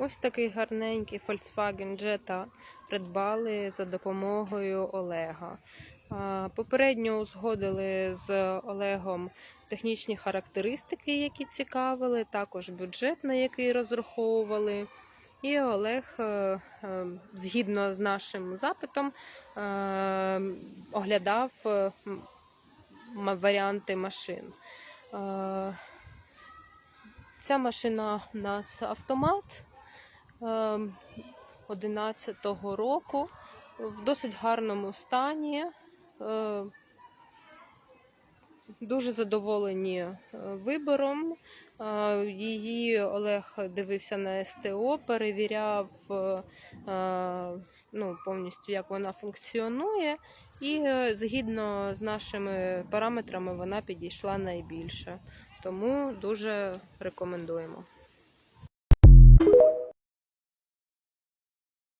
Ось такий гарненький Volkswagen Jetta придбали за допомогою Олега. Попередньо узгодили з Олегом технічні характеристики, які цікавили, також бюджет, на який розраховували. І Олег, е, е, згідно з нашим запитом, е, оглядав варіанти машин. Ця машина у нас автомат 11-го року в досить гарному стані. Е, Дуже задоволені е, вибором. Е, Її Олег дивився на СТО, перевіряв е, ну, повністю, як вона функціонує, і згідно з нашими параметрами вона підійшла найбільше. Тому дуже рекомендуємо.